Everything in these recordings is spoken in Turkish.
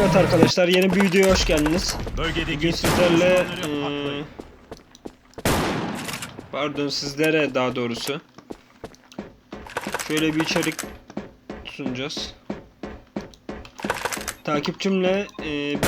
Evet arkadaşlar yeni bir videoya hoş geldiniz. Bugün sizlerle haklayın. pardon sizlere daha doğrusu şöyle bir içerik sunacağız. Takipçimle eee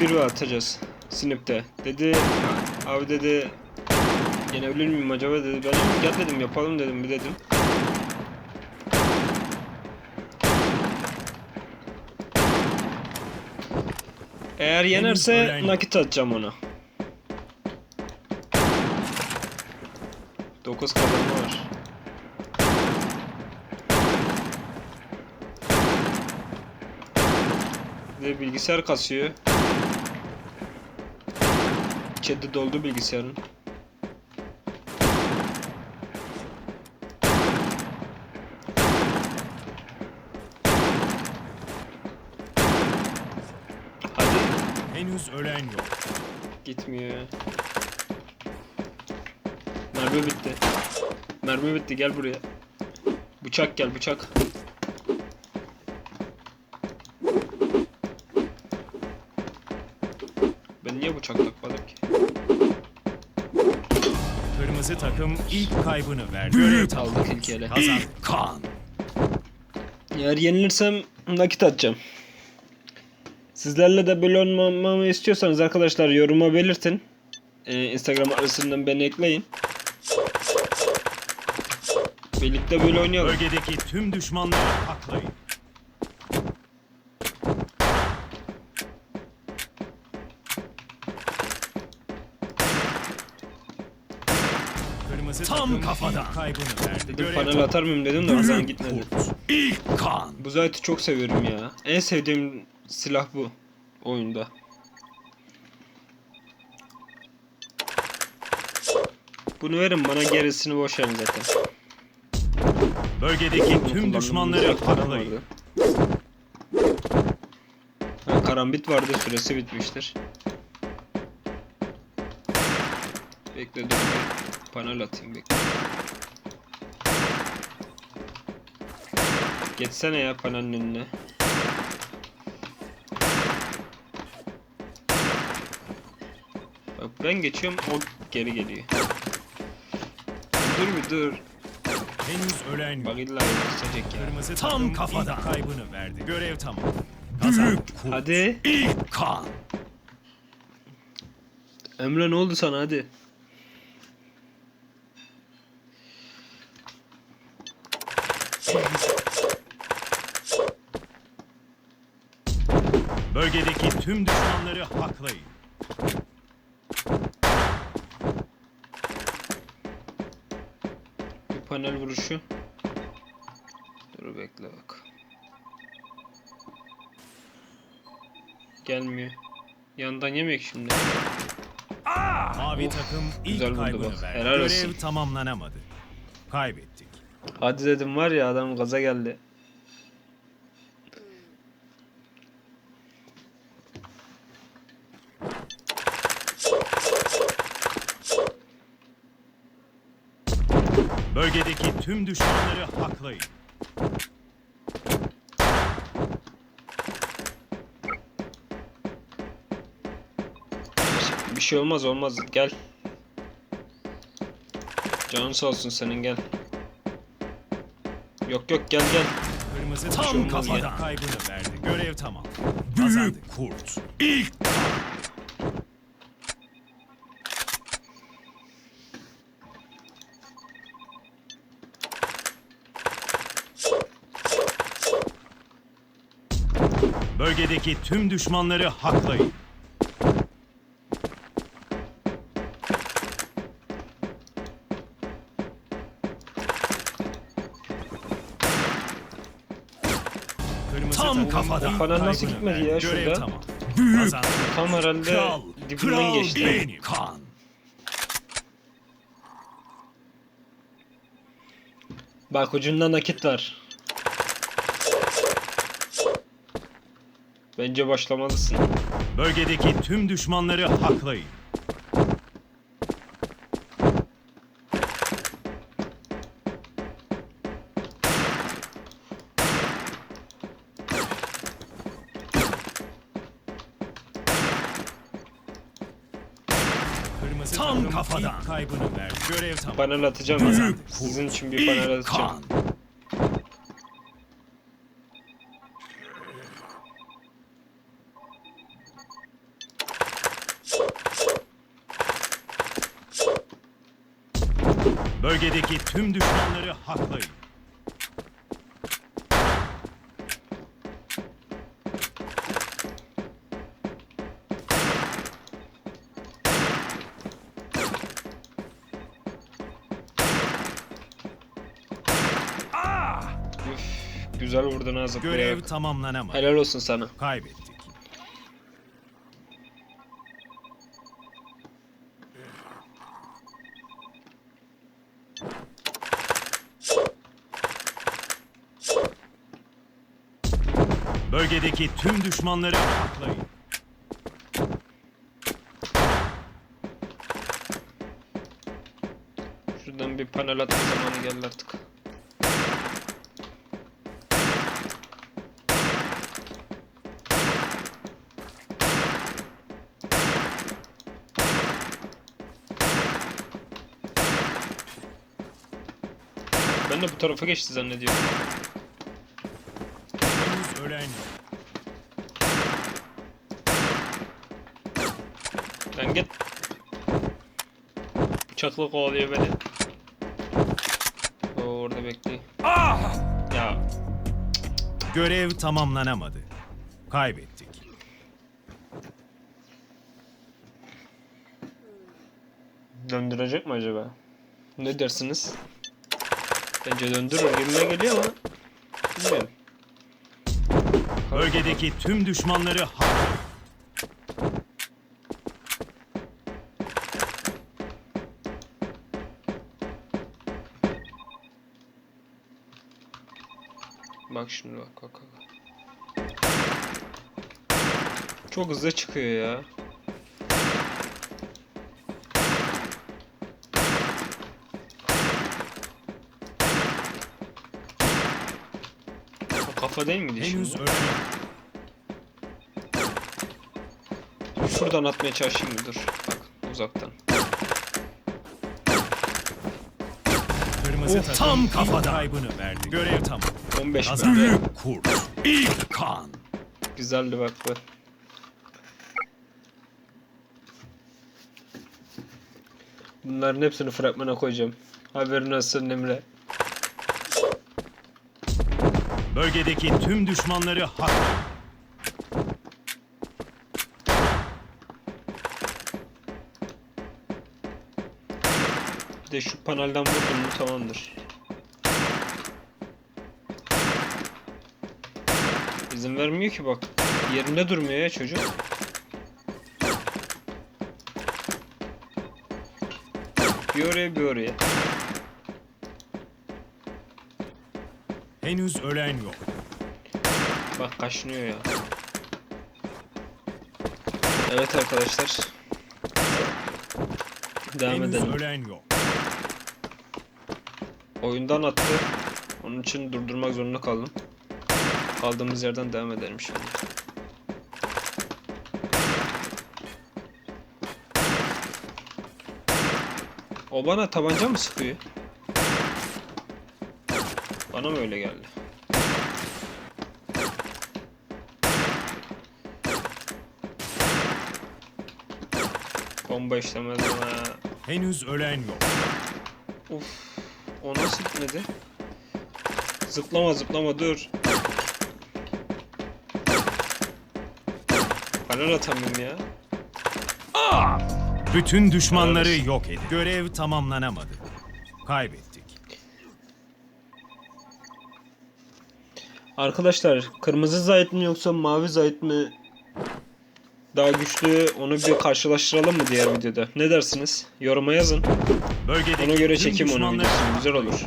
1 ve 1 atacağız Snip'te. Dedi abi dedi yenebilir miyim acaba dedi. Ben gel dedim yapalım dedim bir dedim. Eğer yenerse nakit atacağım ona. 9 kazanma var. De bilgisayar kasıyor. Chat'i doldu bilgisayarın. Hadi. Henüz ölen yok. Gitmiyor. Mermi bitti. Mermi bitti gel buraya. Bıçak gel bıçak. Ben niye bıçak takmadım ki? Kırmızı takım ilk kaybını verdi. Tamam. Aldık ilk ele. Kazan. Kan. Eğer yenilirsem nakit atacağım. Sizlerle de böyle olmamamı istiyorsanız arkadaşlar yoruma belirtin. Ee, Instagram arasından beni ekleyin. Birlikte böyle oynayalım. Bölgedeki tüm düşmanları. Kırmızı Tam kafadan. ilk kaybını verdi. Dedim panel atar mıyım dedim de Hasan gitmedi. İlk kan. Bu zaytı çok seviyorum ya. En sevdiğim silah bu oyunda. Bunu verin bana gerisini boş verin zaten. Bölgedeki tüm Kullandığım düşmanları haklayın. vardı. Ha, karambit vardı süresi bitmiştir. Bekle dur panel atayım bekle. Geçsene ya panelin önüne. Bak ben geçiyorum o geri geliyor. Dur bir dur. Henüz ölen. Bak illa gösterecek ya. Kırmızı Tam takım kafadan. ilk kaybını verdi. Görev tamam. Büyük kurt. Hadi. İlk kan. Emre ne oldu sana hadi. Bölgedeki tüm düşmanları haklayın. Panel vuruşu. Dur bekle bak. Gelmiyor. Yandan yemek şimdi. Mavi takım ilk kaybını verdi. Görev tamamlanamadı. Kaybettik. Hadi dedim var ya adam gaza geldi. Bölgedeki tüm düşmanları haklayın. Bir şey olmaz olmaz gel. Canın sağ olsun senin gel. Yok yok gel gel. Kırmızı Tam takım kafadan. kaybını verdi. Görev tamam. Kazandık. Büyük kurt. İlk Bölgedeki tüm düşmanları haklayın. Kırmızı Tam kafadan. Panel nasıl gitmedi ya Görev şurada? tamam. Büyük Kazandık. Tam herhalde kral. dibinden Kral geçti. benim. kan. Bak ucunda nakit var. Bence başlamalısın. Bölgedeki tüm düşmanları haklayın. Tam kafadan. Kaybını ver. Görev tamam. Panel atacağım. Büyük Sizin için bir panel atacağım. Kan. Bölgedeki tüm düşmanları haklayın. Üf, güzel vurdun ha zıplayarak. Görev tamamlanamadı. Helal olsun sana. Kaybettik. Bölgedeki tüm düşmanları haklayın. Şuradan bir panel atma zamanı geldi artık. Ben de bu tarafa geçti zannediyorum. Ölen Lan git. Bıçakla kovalıyor beni. Oo, orada bekliyor. Ya Görev tamamlanamadı. Kaybettik. döndürecek mi acaba? Ne dersiniz? Bence döndürür gibime geliyor ama bilmiyorum. Bölgedeki tüm düşmanları haklayın. Bak şimdi bak bak bak. Çok hızlı çıkıyor ya. O kafa değil miydi Henüz şimdi? Şuradan atmaya çalışayım mı? Dur. Bak uzaktan. Kırmızı Of, takım tam kaybını verdi. Görev tamam. 15 Kazandı. kurt. İlk kan. Güzeldi bak bu. Bunların hepsini fragmana koyacağım. Haberin olsun Emre. Bölgedeki tüm düşmanları haklayın. De şu panelden vurdum mu tamamdır. İzin vermiyor ki bak. Yerinde durmuyor ya çocuk. Bir oraya bir oraya. Henüz ölen yok. Bak kaşınıyor ya. Evet arkadaşlar. Devam Henüz edelim. ölen yok. Oyundan attı. Onun için durdurmak zorunda kaldım. Kaldığımız yerden devam edelim şimdi. O bana tabanca mı sıkıyor? Bana mı öyle geldi? Bomba işlemez bana. Henüz ölen yok. Uf. O nasıl gitmedi? Zıplama zıplama dur. Karar atamıyorum ya. Bütün düşmanları Evet. yok edin. Görev tamamlanamadı. Kaybettik. Arkadaşlar kırmızı zayıf mı yoksa mavi zayıf mı daha güçlü onu bir karşılaştıralım mı diğer videoda? Ne dersiniz? Yoruma yazın. Ona göre onun düşmanları videosunu. Güzel olur.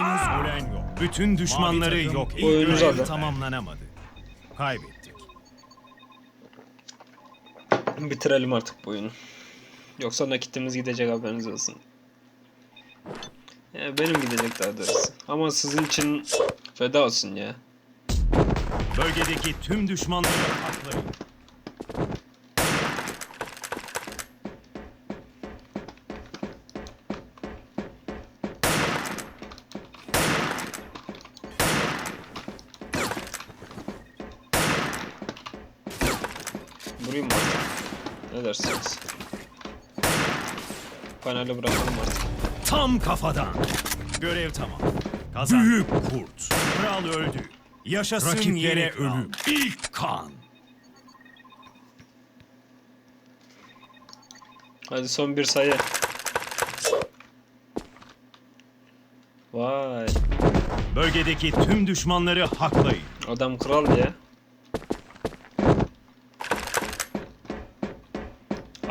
Henüz ölen yok. Bütün düşmanları yok. İlk oyunu görev tamamlanamadı. Kaybettik. Bitirelim artık bu oyunu. Yoksa nakitimiz gidecek haberiniz olsun. Ya benim gidecek daha doğrusu. Ama sizin için feda olsun ya. Bölgedeki tüm düşmanları haklayın. Vurayım mı? Ne dersiniz? Paneli bırakalım artık. Tam kafadan. Görev tamam. Kazan. Büyük kurt. Kral öldü. Yaşasın Rakiplere yeni kral. ölüm. İlk kan. Hadi son bir sayı. Vay. Bölgedeki tüm düşmanları haklayın. Adam kral ya.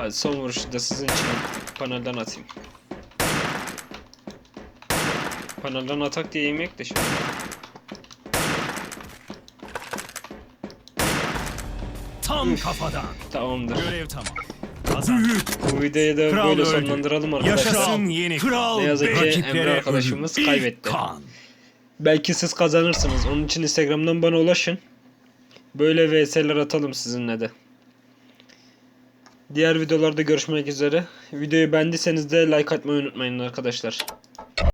Hadi son vuruşu da sizin için panelden atayım. Panelden atak diye yemek de şimdi. Tam kafadan. Tamamdır. Görev tamam. Kazan. Bu videoyu da Kral böyle öldü. sonlandıralım arkadaşlar. Yaşasın yeni kral. Ne yazık ki Emre arkadaşımız ölüm. kaybetti. Kan. Belki siz kazanırsınız. Onun için Instagram'dan bana ulaşın. Böyle VS'ler atalım sizinle de. Diğer videolarda görüşmek üzere. Videoyu beğendiyseniz de like atmayı unutmayın arkadaşlar.